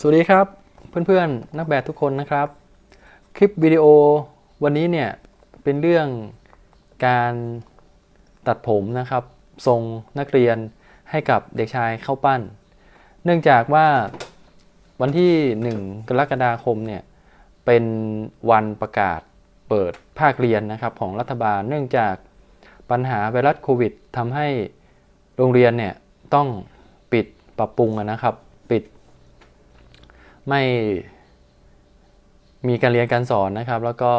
สวัสดีครับเพื่อนๆนักแบดทุกคนนะครับ คลิปวิดีโอวันนี้เนี่ยเป็นเรื่องการตัดผมนะครับ ทรงนักเรียนให้กับเด็กชายเข้าปั้น เนื่องจากว่าวันที่ 1 กรกฎาคมเนี่ยเป็นวันประกาศเปิดภาคเรียนนะครับของรัฐบาล เนื่องจากปัญหาไวรัสโควิดทำให้โรงเรียนเนี่ยต้องปิดปรับปรุงนะครับ ปิด ไม่มีการเรียนการสอนนะครับ แล้วก็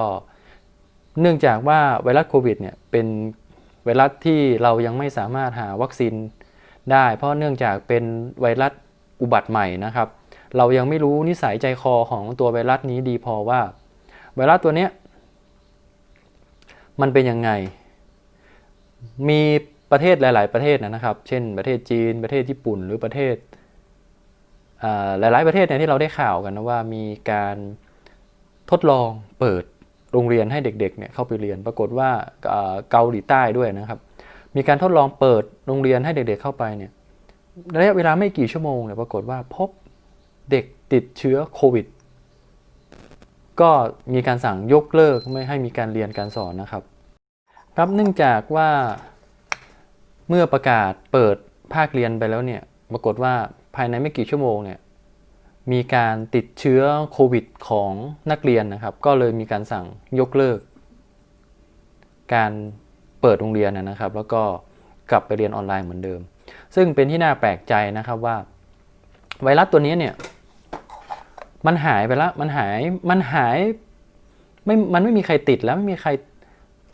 เนื่องจากว่าไวรัสโควิดเนี่ยเป็นไวรัสที่เรายังไม่สามารถหาวัคซีนได้ เพราะเนื่องจากเป็นไวรัสอุบัติใหม่นะครับ เรายังไม่รู้นิสัยใจคอของตัวไวรัสนี้ดีพอว่า ไวรัสตัวเนี้ยมันเป็นยังไง มีประเทศหลาย ๆ ประเทศนะครับ เช่น ประเทศจีน ประเทศญี่ปุ่น หรือประเทศ หลาย ๆ ประเทศเนี่ยที่เราได้ข่าวกันนะว่ามีการทดลองเปิดโรงเรียนให้เด็กๆเนี่ยเข้าไปเรียน ปรากฏว่าเกาหลีใต้ด้วยนะครับ มีการทดลองเปิดโรงเรียนให้เด็กๆเข้าไปเนี่ยระยะเวลาไม่กี่ชั่วโมงเนี่ยปรากฏว่าพบเด็กติดเชื้อโควิด ก็มีการสั่งยกเลิกไม่ให้มีการเรียนการสอนนะครับครับเนื่องจากว่าเมื่อประกาศเปิดภาคเรียนไปแล้วเนี่ยปรากฏว่า ภายในไม่กี่ชั่วโมงเนี่ยมีการติดเชื้อโควิดของนักเรียนนะครับ ก็เลยมีการสั่งยกเลิก การเปิดโรงเรียนนะครับ แล้วก็กลับไปเรียนออนไลน์เหมือนเดิม ซึ่งเป็นที่น่าแปลกใจนะครับว่า ไวรัสตัวนี้เนี่ยมันหายไปแล้วมันหายมันหายไม่มันไม่มีใครติดแล้วไม่มีใคร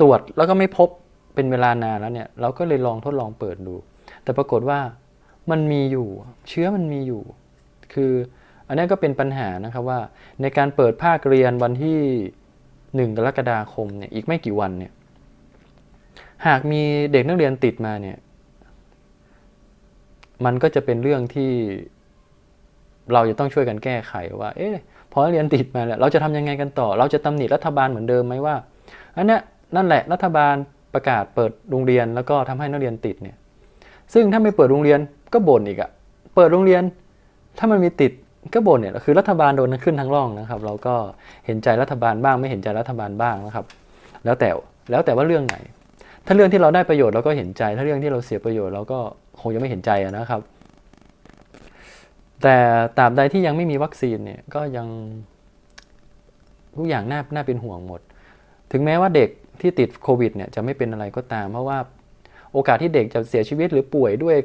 ตรวจแล้วก็ไม่พบเป็นเวลานานแล้วเนี่ยเราก็เลยลองทดลองเปิดดู แต่ปรากฏว่า มันมีอยู่ เชื้อมันมีอยู่ คืออันนี้ก็เป็นปัญหานะครับว่า ในการเปิดภาคเรียนวันที่ 1 กรกฎาคมเนี่ยอีกไม่กี่วันเนี่ยหากมีเด็กนักเรียนติดมาเนี่ย มันก็จะเป็นเรื่องที่เราจะต้องช่วยกันแก้ไขว่า เอ๊ะพอเรียนติดมาแล้วเราจะทำยังไงกันต่อ เราจะตำหนิรัฐบาลเหมือนเดิมไหมว่าอันนี้นั่นแหละรัฐบาลประกาศเปิดโรงเรียนแล้วก็ทำให้นักเรียนติดเนี่ย ซึ่งถ้าไม่เปิดโรงเรียน ก็บ่นอีกอะเปิดโรงเรียน ถ้ามันมีติดก็บ่นเนี่ยคือรัฐบาลโดนขึ้นทั้งร่องนะครับ เราก็เห็นใจรัฐบาลบ้างไม่เห็นใจรัฐบาลบ้างนะครับ แล้วแต่แล้วแต่ว่าเรื่องไหน ถ้าเรื่องที่เราได้ประโยชน์เราก็เห็นใจ ถ้าเรื่องที่เราเสียประโยชน์เราก็คงยังไม่เห็นใจนะครับ แต่ตราบใดที่ยังไม่มีวัคซีนเนี่ยก็ยังทุกอย่างน่าน่าเป็นห่วงหมด ถึงแม้ว่าเด็กที่ติดโควิดเนี่ยจะไม่เป็นอะไรก็ตาม เพราะว่าโอกาสที่เด็กจะเสียชีวิตหรือป่วยด้วย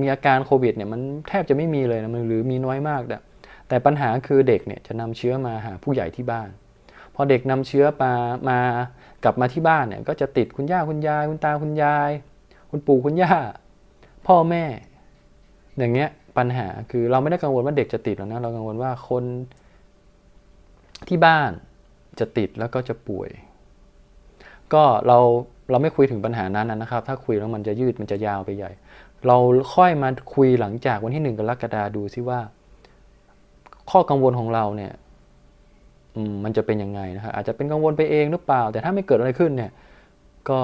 มีอาการโควิดเนี่ยมันแทบจะไม่มีเลยนะมันหรือมีน้อยมากแต่แต่ปัญหาคือเด็กเนี่ยจะนำเชื้อมาหาผู้ใหญ่ที่บ้าน พอเด็กนำเชื้อมามากลับมาที่บ้านเนี่ยก็จะติดคุณย่าคุณยาย คุณตาคุณยาย คุณปู่คุณย่า พ่อแม่ อย่างเงี้ยปัญหาคือเราไม่ได้กังวลว่าเด็กจะติดแล้วนะเรากังวลว่าคนที่บ้านจะติดแล้วก็จะป่วย ก็เราเราไม่คุยถึงปัญหานั้นนะครับ ถ้าคุยแล้วมันจะยืดมันจะยาวไปใหญ่ เราค่อยมาคุยหลังจากวันที่หนึ่งกรกฎาดูซิว่า ข้อกังวลของเราเนี่ยมันจะเป็นยังไงนะครับอาจจะเป็นกังวลไปเองหรือเปล่า แต่ถ้าไม่เกิดอะไรขึ้นเนี่ย ก็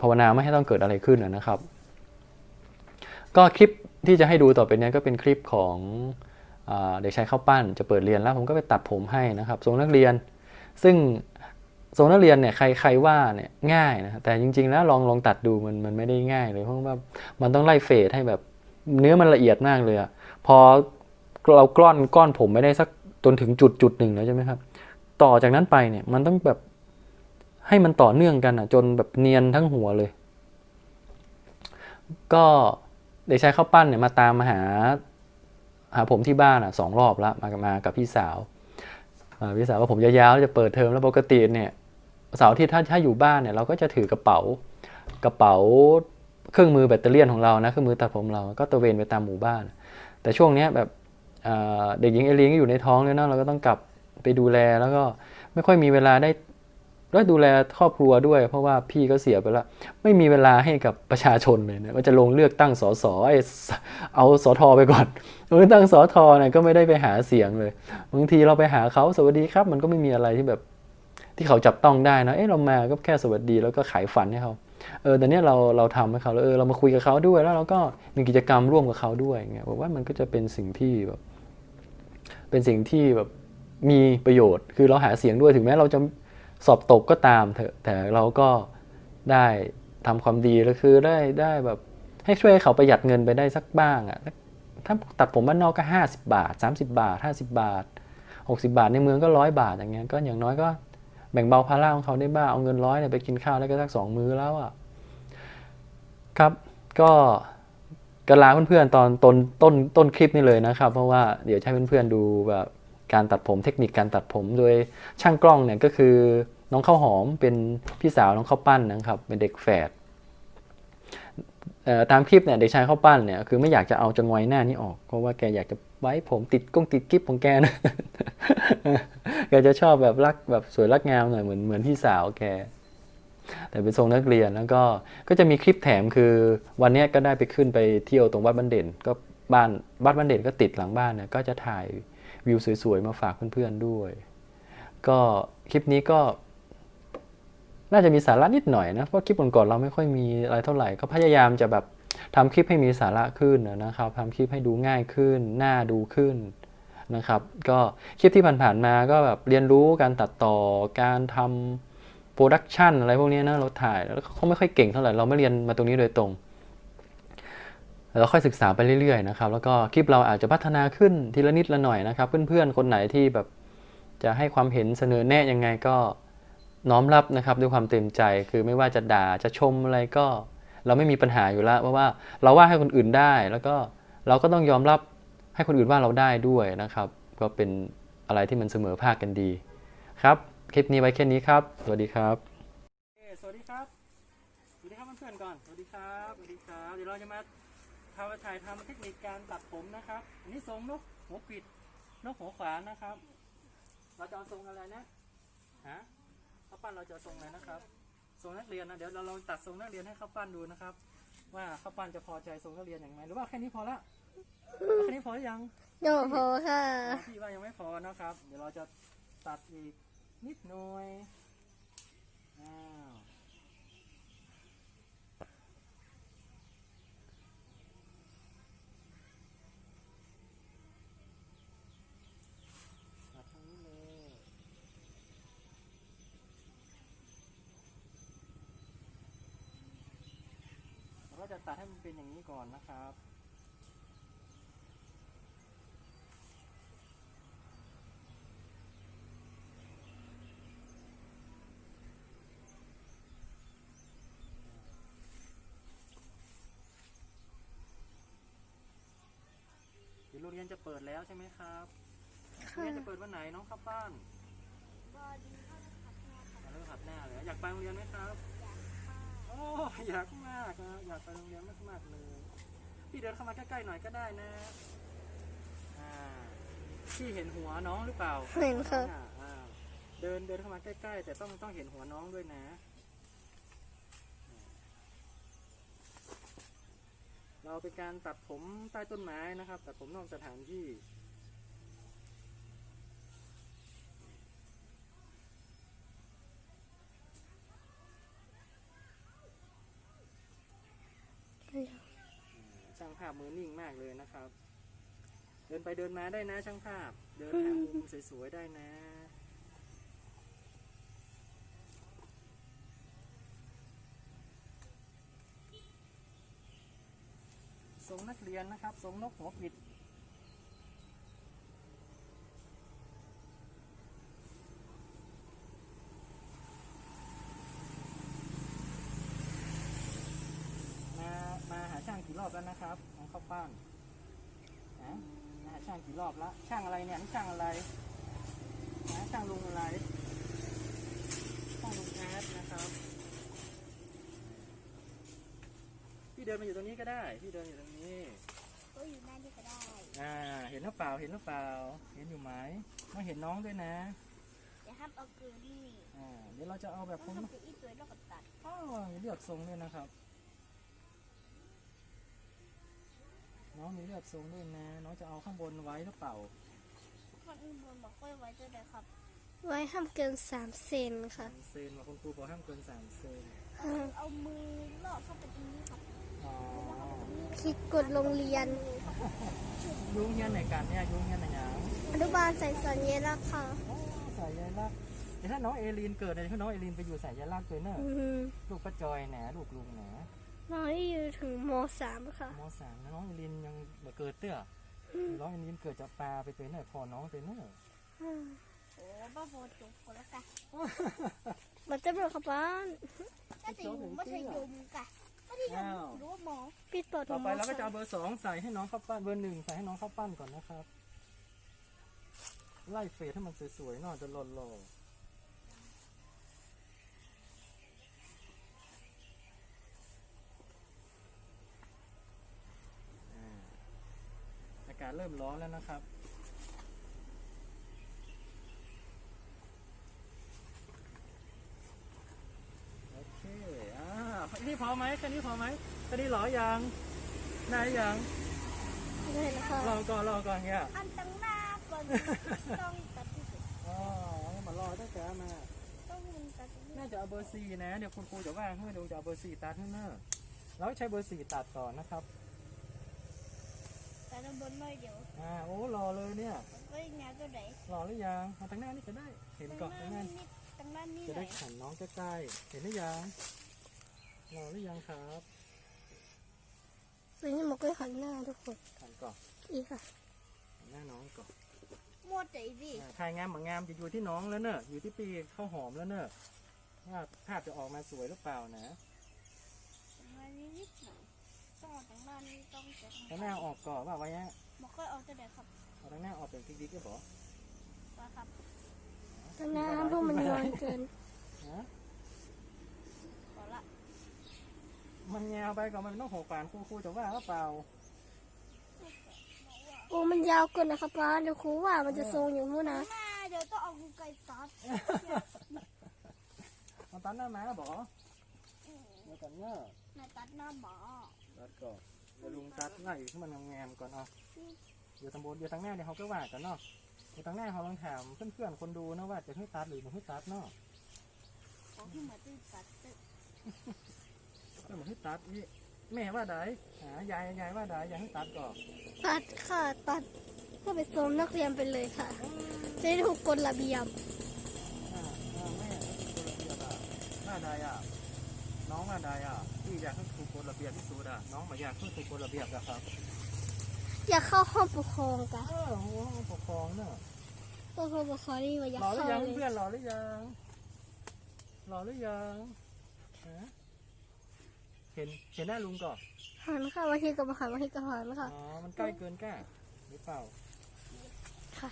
ภาวนาไม่ให้ต้องเกิดอะไรขึ้นนะครับ ก็คลิปที่จะให้ดูต่อไปนี้ก็เป็นคลิปของเด็กชายข้าวปั้นจะเปิดเรียนแล้วผมก็ไปตัดผมให้นะครับทรงนักเรียน ซึ่ง ทรงนักเรียนเนี่ยใครใครว่าเนี่ยง่ายนะแต่จริง ๆ แล้วลองลองตัดดูมันมันไม่ได้ง่ายเลยเพราะว่ามันต้องไล่เฟดให้แบบเนื้อมันละเอียดมากเลยอะพอเรากล้อนก้อนผมไม่ได้สักจนถึงจุดจุดหนึ่งแล้วใช่ไหมครับ ต่อจากนั้นไปเนี่ยมันต้องแบบให้มันต่อเนื่องกันอะจนแบบเนียนทั้งหัวเลย ก็เด็กชายข้าวปั้นเนี่ยมาตามมาหา หาผมที่บ้านอะสองรอบแล้วมามากับพี่สาวพี่สาวว่าผมยาวๆจะเปิดเทอมแล้วปกติเนี่ย เสาร์ที่ถ้าถ้าอยู่บ้านเนี่ยเราก็จะถือกระเป๋ากระเป๋าเครื่องมือแบตเตอรี่ของเรานะเครื่องมือตัดผมเราก็ตะเวนไปตามหมู่บ้าน แต่ช่วงนี้แบบเด็กหญิงเอลิงก็อยู่ในท้องเลยนะเราก็ต้องกลับไปดูแลแล้วก็ไม่ค่อยมีเวลาได้แล้ดูแลครอบครัวด้วย เพราะว่าพี่ก็เสียไปแล้วไม่มีเวลาให้กับประชาชนเลยนี่ยว่าจะลงเลือกตั้งสสเอาสอทอไปก่อนเลือกตั้งสอทอเนี่ยก็ไม่ได้ไปหาเสียงเลยบางทีเราไปหาเขาสวัสดีครับ มันก็ไม่มีอะไรที่แบบ ที่เขาจับต้องได้นะเออเรามาก็แค่สวัสดีแล้วก็ขายฝันให้เขาเออแต่เนี้ยเราเราทำให้เขาแล้วเออเรามาคุยกับเขาด้วยแล้วเราก็มีกิจกรรมร่วมกับเขาด้วยเงี้ยบอกว่ามันก็จะเป็นสิ่งที่แบบเป็นสิ่งที่แบบมีประโยชน์ คือเราหาเสียงด้วยถึงแม้เราจะสอบตกก็ตามเถอะแต่เราก็ได้ทำความดีแล้วคือได้ได้แบบให้ช่วยเขาประหยัดเงินไปได้สักบ้างอะถ้าตัดผมบ้านนอกก็ 50 บาท 30 บาท 50 บาท 60 บาทในเมืองก็ร้อยบาทอย่างเงี้ยก็อย่างน้อยก็ แบ่งเบาภาระของเขาได้บ้างเอาเงินร้อยเนี่ยไปกินข้าวได้ก็สักสองมื้อแล้วอะครับก็ก็ลาเพื่อนๆตอนต้นต้นต้นคลิปนี้เลยนะครับ เพราะว่าเดี๋ยวให้เพื่อนๆดูแบบการตัดผมเทคนิคการตัดผมโดยช่างกล้องเนี่ยก็คือน้องข้าวหอมเป็นพี่สาวน้องข้าวปั้นนะครับ เป็นเด็กแฝดตามคลิปเนี่ยเด็กชายข้าวปั้นเนี่ยคือไม่อยากจะเอาจงไว้หน้านี้ออกเพราะว่าแกอยากจะไว้ผมติดก้งติดกิ๊บของแกนะ แกจะชอบแบบรักแบบสวยรักงามหน่อยเหมือนเหมือนพี่สาวแก แต่เป็นทรงนักเรียนแล้วก็ก็จะมีคลิปแถมคือ วันนี้ก็ได้ไปขึ้นไปเที่ยวตรงวัดบ้านเด่น ก็บ้านวัดบ้านเด่นก็ติดหลังบ้านเนี่ยก็จะถ่ายวิวสวยๆมาฝากเพื่อนๆด้วย ก็คลิปนี้ก็น่าจะมีสาระนิดหน่อยนะเพราะคลิปก่อนๆเราไม่ค่อยมีอะไรเท่าไหร่ ก็พยายามจะแบบทำคลิปให้มีสาระขึ้นนะครับทำคลิปให้ดูง่ายขึ้น น่าดูขึ้น นะครับ ก็คลิปที่ผ่านๆมาก็แบบเรียนรู้การตัดต่อการทำโปรดักชันอะไรพวกนี้นะเราถ่ายแล้วเขาไม่ค่อยเก่งเท่าไหร่เราไม่เรียนมาตรงนี้โดยตรงเราค่อยศึกษาไปเรื่อยๆนะครับแล้วก็คลิปเราอาจจะพัฒนาขึ้นทีละนิดละหน่อยนะครับ เพื่อนๆคนไหนที่แบบจะให้ความเห็นเสนอแนะยังไงก็น้อมรับนะครับด้วยความเต็มใจคือไม่ว่าจะด่าจะชมอะไรก็ เราไม่มีปัญหาอยู่แล้วเพราะว่าเราว่าให้คนอื่นได้ แล้วก็เราก็ต้องยอมรับ ให้คนอื่นว่าเราได้ด้วยนะครับ ก็เป็นอะไรที่มันเสมอภาคกันดีครับ คลิปนี้ไว้แค่นี้ครับ สวัสดีครับสวัสดีครับสวัสดีครับเพื่อนๆก่อนสวัสดีครับสวัสดีครับเดี๋ยวเราจะมาทำถ่ายทำเทคนิคการตัดผมนะครับ อันนี้ทรงนกหัวปิดนกหัวขวานนะครับ เราจะเอาทรงอะไรนะฮะข้าวปั้นเราจะทรงอะไรนะครับทรงนักเรียนนะเดี๋ยวเราลองตัดทรงนักเรียนให้ข้าวปั้นดูนะครับ ว่าข้าวปั้นจะพอใจทรงนักเรียนอย่างไรหรือว่าแค่นี้พอละ อาแค่นี้พอหรือยังโนโพค่ะอ๋อพี่ว่ายังไม่พอนะครับ เดี๋ยวเราจะตัดอีกนิดหน่อยอ้าวตัดทางนี้เลยเราก็จะตัดให้มันเป็นอย่างนี้ก่อนนะครับ เดี๋ยวโรง เรียนจะเปิดแล้วใช่ไหมครับโรงเรียนจะเปิดวันไหนน้องข้าวป้านวันเริ่มหัดหน้าเลยอยากไปโรงเรียนไหมครับโอ้อยากมากนะอยากไปโรงเรียนมากๆเลยพี่เดินเข้ามาใกล้ๆหน่อยก็ได้นะอ่าพี่เห็นหัวน้องหรือเปล่าเห็นค่ะอ่าอ่าเดินเดินเข้ามาใกล้ๆ แต่ต้องต้องเห็นหัวน้องด้วยนะ เราเป็นการตัดผมใต้ต้นไม้นะครับ ตัดผมนอกสถานที่ช่างภาพมือนิ่งมากเลยนะครับ เดินไปเดินมาได้นะช่างภาพ เดินหามุมสวยๆได้นะ ท รียนนะครับทรงนกหัวปิดมามาหาช่างกี่รอบแล้วนะครับน้องข้าวป้านนะมาหาช่างกี่รอบแล้วช่างอะไรเนี่ยช่างอะไรนะช่างลุงอะไรช่างลุงแอดนะครับ พี่เดินมาอยู่ตรงนี้ก็ได้ พี่เดินอยู่ตรงนี้ก็อยู่หน้านี่ก็ได้อ่าเห็นหรือเปล่าเห็นหรือเปล่า เห็นอยู่ไหมมาเห็นน้องด้วยนะอย่าห้ามเอาเกลือนี่อ่าเดี๋ยวเราจะเอาแบบต้อผงมทำเป็นอีสวยแล้วก็ตัดอ้าวเลือกทรงด้วยนะครับ น้องมีเลือกทรงด้วยนะ น้องจะเอาข้างบนไว้หรือเปล่าคนอื่นบนบอกว่าไว้ตัวใดครับไว้ห้ามเกินสามเซนค่ะ สามเซนว่าคุณครูบอกห้ามเกินสามเซน เอามือลอดเข้าไปตรงนี้ครับอ๋อ คลิกกดโรงเรียน ยุ่งเงี้ยในการเนี่ยยุ่งเงี้ยในยามโอนุบาลใส่สัญลักษณ์ค่ะอ๋อสายใยลักษณ์เดี๋ยวถ้าน้องเอลีนเกิดเนี่ยถ้าน้องเอลีนไปอยู่สายใยลักษณ์เลยเนอะอืมลูกป้าจอยแหนลูกลุงแหนน้องที่อยู่ถึงมสามค่ะ มสามนะน้องเอลีนยังบ่เกิดเตื้อน้องเอลีนเกิดจากปลาไปเตยเนอะพอน้องเตยเนอะโอ้บ้าบอจุกคนละกันมันจะเป็นขบ้านน่าจะอยู่มัธยมกะมัธยม อ้าวหรือว่าหมอปิดเปิดต่อไปเราก็จะมเอาเบอร์สองใส่ให้น้องเข้าปั้นเบอร์หนึ่งใส่ให้น้องเข้าปั้นก่อนนะครับ ไล่เฟสให้มันสวยๆหน่อยจะหล่อๆอ่าอากาศเริ่มร้อนแล้วนะครับ โอเค อ่าแค่ นี้พอไหมแค่นี้พอไหมแค่นี้หรอยังนายยังเลยนะคะรอก่อนรอก่อนเนี่ยอันตั้งหน้าก่อนต้องตัดที่สุดอ๋อมารอตั้งแต่มาต้องมึงตัดที่สุดน่าจะเอาเบอร์สี่นะเดี๋ยวคุณครูจะว่าให้ดูจะเอาเบอร์สี่ตัดให้เนอะเราใช้เบอร์สี่ตัดก่อนนะครับแต่ด้านบนหน่อยเดียวอ่าโอ้รอเลยเนี่ยก็ยังไงตัวไหนรอหรือยังมาทางหน้านี่ก็ได้ เห็นก่อนตั้ทางงหหน้าน้านี่ตั้งหน้านี่จะไหนได้ขันน้องใกล้ๆเห็นหรือยัง รอหรือยังครับวันนี้มันก็หันหน้าทุกคนขันก่อนอีกค่ะหันหน้าน้องก่อนมัวใจดิอ่าถ่ายงามเหมือนงามจะอยู่ที่น้องแล้วเนอะอยู่ที่ปีข้าวหอมแล้วเนอะว่าภาพจะออกมาสวยหรือเปล่านะตั้งหน้านี่นิดหน่อยต้องเอาตั้งหน้านี่ต้องจะทางหน้าออกก่อนว่าไว้ฮะบอกค่อยเอาตัวไหนครับเอาทางหน้าออกเป็นติ๊กๆก็บอกว่าครับทางหน้าพวกมันนอนเกินฮะ ขอละ มันแงวไปก่อนมันต้องหกปานครูครูจะว่าหรือเปล่า โอ้มันยาวเกินนะคะป้าเดี๋ยวครูว่ามันจะทรงอย่างนู้นนะหน้าเดี๋ยวต้องเอากูไก่ตัดมันตัดหน้าม้าบอกเดี๋ยวกันเนอะนายตัดหน้าหมอตัดก่อนเดี๋ยวลุงตัดหน้าอยู่ที่มันงามๆก่อนเอาอยู่ทางบนอยู่ทางหน้าเดี๋ยวเขาก็ว่ากันเนาะอยู่ทางหน้าเขาลองถามเพื่อนๆคนดูนะว่าจะให้ตัดหรือไม่ให้ตัดเนาะบอกที่หมาตื้อตัดตึ กก็ไม่ให้ตัดนี่แม่ว่าไดหายายยายว่าไดยายให้ตัดก่อนตัดค่ะตัดเพื่อไปทรงนักเรียนไปเลยค่ะ จะได้ถูกกฎระเบียบอ่าอ่าแม่คนระเบียบอะว่าไดอะน้องว่าไดอะพี่อยากให้ถูกกฎระเบียบที่สุดอะน้องม่อยากให้ถูกกฎระเบียบอะครับอยากเข้าห้องปกครองกันเออหัวห้องปกครองเนอะห้องปกครองนี่ว่าอยากรอหรือเข้ายังเลยเพื่อนรอหรือยังรอหรือยังฮะ เห็นเห็นหน้าลุงก่อนหันค่ะวันที่กับหันวันที่กับหันค่ะ อ๋อ มันใกล้เกินแก้หรือเปล่าค่ะ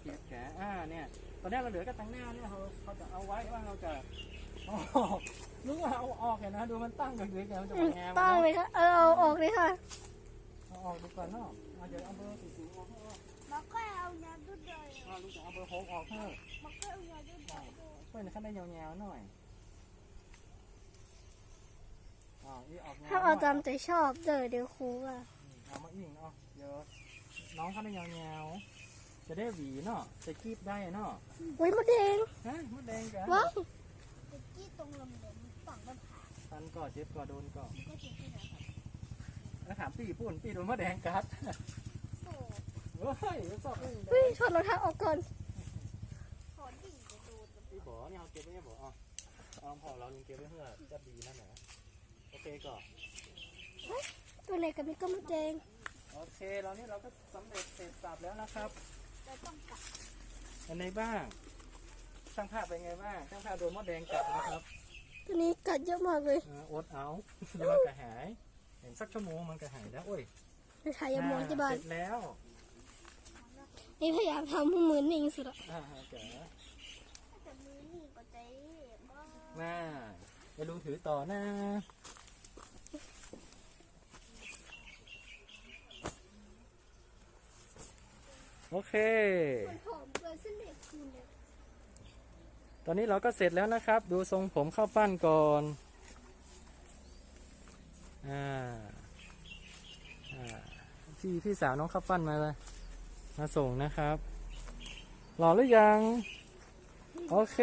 เกียดแกอ่าเนี่ย ตอนนี้เราเหลือแค่ตังหน้าเนี่ยเขาเขาจะเอาไว้ว่าเราจะเอาออกนึกว่าเอาออกเห็นนะดูมันตั้งอยู่เฉยๆมันจะอืมามแงมตั้งเลยค่ะ เออเอาออกเลยค่ะ เอาออกดีกว่าเนาะเอาเดี๋ยวเอาเบอร์สี่สิบออกให้ออกบอกค่อยเอายาตุ้ดเลยอ่าลุงจะเอาเบอร์หกออกให้บอกค่อยเอายาตุ้ดเลยเพื่อนขั้นได้ยาวๆหน่อย อ่านี่ออกแนวถ้าเอาตามใจชอบเจอเดี๋ยวครูว่าเอามาอิงเอาเดี๋ยวน้องขั้นได้ยาวๆจะได้หวีเนาะจะคีบได้เนาะไว้ยมดแดงฮะมดแดงกันว้าวตะกี้ตรงลำเดินฝั่งต้นขาตันก่อเจ็บก่อโดนก่อก็เจ็บที่ไหนครับแล้วถามปีปุ่นปีโดนมดแดงกัดโอ้เฮ้ยชอบเล่นเฮ้ยถอดรองเท้าออกก่อนขอดีจะดูจะพี่บอกเนี่ยเอาเก็บไว้เนี่ยบอกอ๋อเอาพอเราลุงเก็บไว้เพื่อจะดีนั่นแหละ โอเคก่อนตัวไหนกับนี่ก็มดแดงโอเคเรานี่เราก็สำเร็จเสร็จสับแล้วนะครับจะต้องกัดเป็นไงบ้างช่างภาพเป็นไงบ้างช่างภาพโดนมดแดงกัดนะครับตัวนี้กัดเยอะมากเลยเอออดเอาเดี๋ยวมันก็หาย เห็นสักชั่วโมงมันก็หายแล้วโอ้ยไปถ่ายยามองที่บ้านเสร็จแล้วนี่พยายามทำให้มือนิ่งสุดละอ่าเก๋แต่มือนี่ก็ใจบ้ามาเดี๋ยวลุงถือต่อนะ โอเคมันผอมเกินเส้นเด็กคุณเลยตอนนี้เราก็เสร็จแล้วนะครับ ดูทรงผมเข้าปั้นก่อนอ่าอ่าพี่พี่สาวน้องเข้าปั้นมาเลยมาส่งนะครับรอหรือยัง โอเค